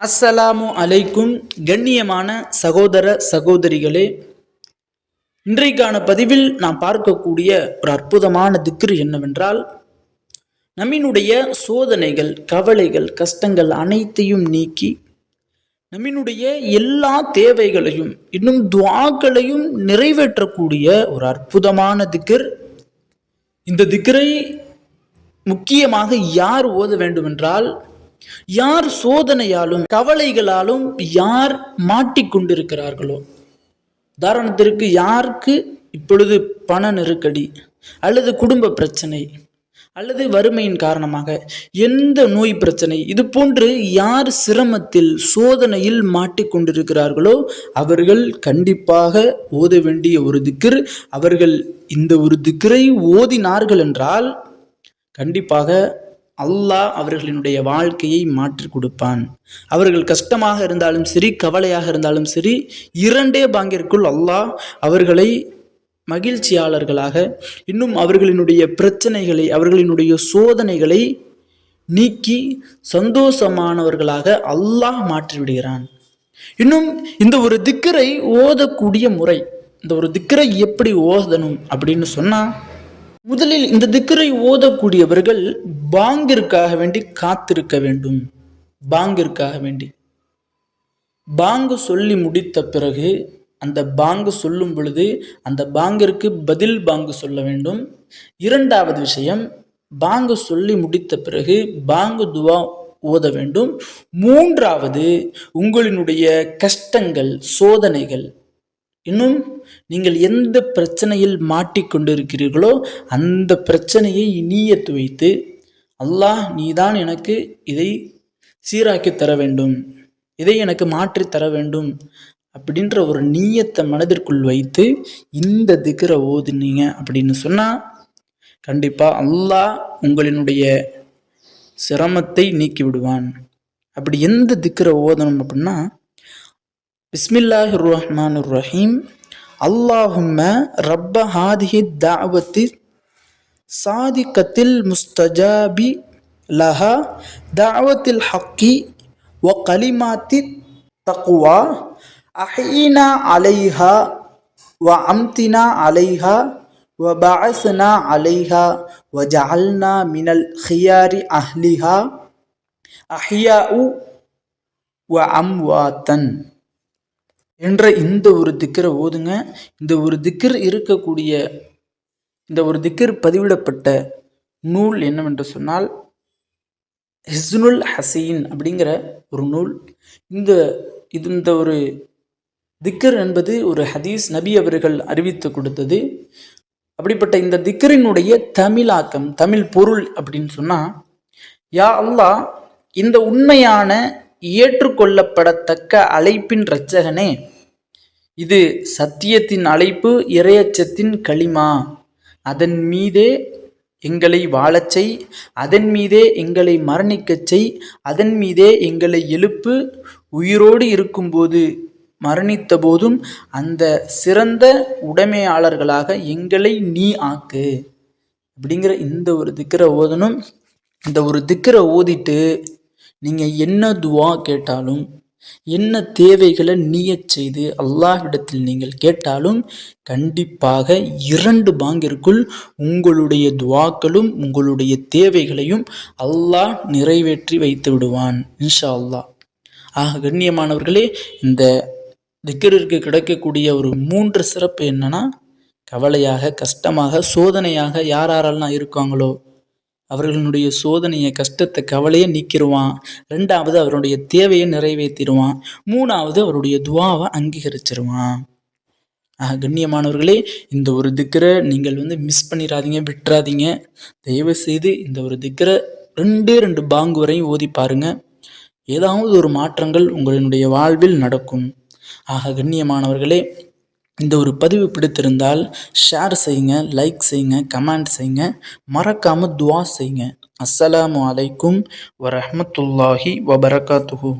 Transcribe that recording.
அஸ்ஸலாமு அலைக்கும் கண்ணியமான சகோதர சகோதரிகளே இன்றைக்கான பதிவில் நாம் பார்க்கக்கூடிய ஒரு அற்புதமான திக்ரு என்னவென்றால் நம்மினுடைய சோதனைகள் கவலைகள் கஷ்டங்கள் அனைத்தையும் நீக்கி நம்மினுடைய எல்லா தேவைகளையும் இன்னும் துவாக்களையும் நிறைவேற்றக்கூடிய ஒரு அற்புதமான திக்கர் இந்த திக்கரை முக்கியமாக யார் ஓத வேண்டுமென்றால் யார் சோதனையாலும் கவலைகளாலும் யார் மாட்டிக்கொண்டிருக்கிறார்களோ உதாரணத்திற்கு யாருக்கு இப்பொழுது பண நெருக்கடி அல்லது குடும்ப பிரச்சனை அல்லது வறுமையின் காரணமாக எந்த நோய் பிரச்சனை? இது போன்று யார் சிரமத்தில் சோதனையில் மாட்டிக்கொண்டிருக்கிறார்களோ அவர்கள் கண்டிப்பாக ஓத வேண்டிய ஒரு திக்கர் அவர்கள் இந்த ஒரு திக்கரை ஓதினார்கள் என்றால் கண்டிப்பாக அல்லாஹ் அவர்களினுடைய வாழ்க்கையை மாற்றி கொடுப்பான். அவர்கள் கஷ்டமாக இருந்தாலும் சரி கவலையாக இருந்தாலும் சரி இரண்டே பாங்கிற்குள் அல்லாஹ் அவர்களை மகிழ்ச்சியாளர்களாக இன்னும் அவர்களினுடைய பிரச்சனைகளை அவர்களினுடைய சோதனைகளை நீக்கி சந்தோஷமானவர்களாக அல்லாஹ் மாற்றிவிடுகிறான். இன்னும் இந்த ஒரு திக்கரை ஓதக்கூடிய முறை இந்த ஒரு திக்கரை எப்படி ஓதணும் அப்படின்னு சொன்னால் முதலில் இந்த திக்கரை ஓதக்கூடியவர்கள் பாங்கிற்காக வேண்டி காத்திருக்க வேண்டும். பாங்கிற்காக வேண்டி. பாங்கு சொல்லி முடித்த பிறகு அந்த பாங்கு சொல்லும் பொழுது அந்த பாங்கிற்கு பதில் பாங்கு சொல்ல வேண்டும். இரண்டாவது விஷயம் பாங்கு சொல்லி முடித்த பிறகு பாங்கு துவா ஓத வேண்டும். மூன்றாவது உங்களினுடைய கஷ்டங்கள் சோதனைகள் இன்னும் நீங்கள் எந்த பிரச்சனையில் மாட்டிக்கொண்டிருக்கிறீர்களோ அந்த பிரச்சனையை நீயத்து வைத்து அல்லாஹ் நீதான் எனக்கு இதை சீராக்கி தர வேண்டும் இதை எனக்கு மாற்றி தர வேண்டும் அப்படின்ற ஒரு நீயத்தை மனதிற்குள் வைத்து இந்த திக்கரை ஓதுனீங்க அப்படின்னு சொன்னால் கண்டிப்பாக அல்லாஹ் உங்களினுடைய சிரமத்தை நீக்கி விடுவான் அப்படி எந்த திக்கரை ஓதணும் அப்படின்னா بسم الله الرحمن الرحيم اللهم رب هذه الدعوة صادقة المستجاب لها دعوة الحق وكلمات التقوى أحينا عليها وعمتنا عليها وبعثنا عليها وجعلنا من الخيار أهلها أحياء وأمواتا என்ற இந்த ஒரு திக்கரை ஓதுங்க. இந்த ஒரு திக்கர் இருக்கக்கூடிய இந்த ஒரு திக்கர் பதிவிடப்பட்ட நூல் என்னவென்று சொன்னால் ஹிஸ்னுல் ஹசீன் அப்படிங்கிற ஒரு நூல். இந்த இது இந்த ஒரு திக்கர் என்பது ஒரு ஹதீஸ் நபி அவர்கள் அறிவித்து கொடுத்தது. அப்படிப்பட்ட இந்த திக்கரினுடைய தமிழாக்கம் தமிழ் பொருள் அப்படின்னு சொன்னால் யா அல்லாஹ் இந்த உண்மையான ஏற்றுக்கொள்ளப்படத்தக்க அழைப்பின் இரட்சகனே இது சத்தியத்தின் அழைப்பு இரையச்சத்தின் களிமா. அதன் மீதே எங்களை வாழச் செய் அதன் மீதே எங்களை மரணிக்கச் செய் அதன் மீதே எங்களை எழுப்பு. உயிரோடு இருக்கும்போது மரணித்த போதும் அந்த சிறந்த உடைமையாளர்களாக எங்களை நீ ஆக்கு. அப்படிங்கிற இந்த ஒரு திக்கரை ஓதணும் இந்த ஒரு திக்கரை ஓதிட்டு நீங்கள் என்ன துவா கேட்டாலும் என்ன தேவைகளை நீயச் செய்து அல்லாஹ்விடத்தில் நீங்கள் கேட்டாலும் கண்டிப்பாக இரண்டு பாங்கிற்குள் உங்களுடைய துவாக்களும் உங்களுடைய தேவைகளையும் அல்லாஹ் நிறைவேற்றி வைத்து விடுவான் இன்ஷா அல்லாஹ் ஆக கண்ணியமானவர்களே இந்த திக்கருக்கு கிடைக்கக்கூடிய ஒரு மூன்று சிறப்பு என்னன்னா கவலையாக கஷ்டமாக சோதனையாக யார் யாரெல்லாம் இருக்காங்களோ அவர்களுடைய சோதனையை கஷ்டத்தை கவலையை நீக்கிடுவான் ரெண்டாவது அவருடைய தேவையை நிறைவேற்றிடுவான். மூணாவது அவருடைய துவாவை அங்கீகரிச்சிருவான். ஆக கண்ணியமானவர்களே இந்த ஒரு திக்கரை நீங்கள் வந்து மிஸ் பண்ணிடாதீங்க விட்டுறாதீங்க. தயவு செய்து இந்த ஒரு திக்கரை ரெண்டே ரெண்டு பாங்கு வரையும் ஓதி பாருங்க. ஏதாவது ஒரு மாற்றங்கள் உங்களுடைய வாழ்வில் நடக்கும். ஆக கண்ணியமானவர்களே இந்த ஒரு பதிவு பிடித்திருந்தால் ஷேர் செய்யுங்க லைக் செய்யுங்க கமெண்ட் செய்யுங்க மறக்காமல் துவா செய்யுங்க அஸ்ஸலாமு அலைக்கும் வரஹமத்துல்லாஹி வபரகாத்துஹூ.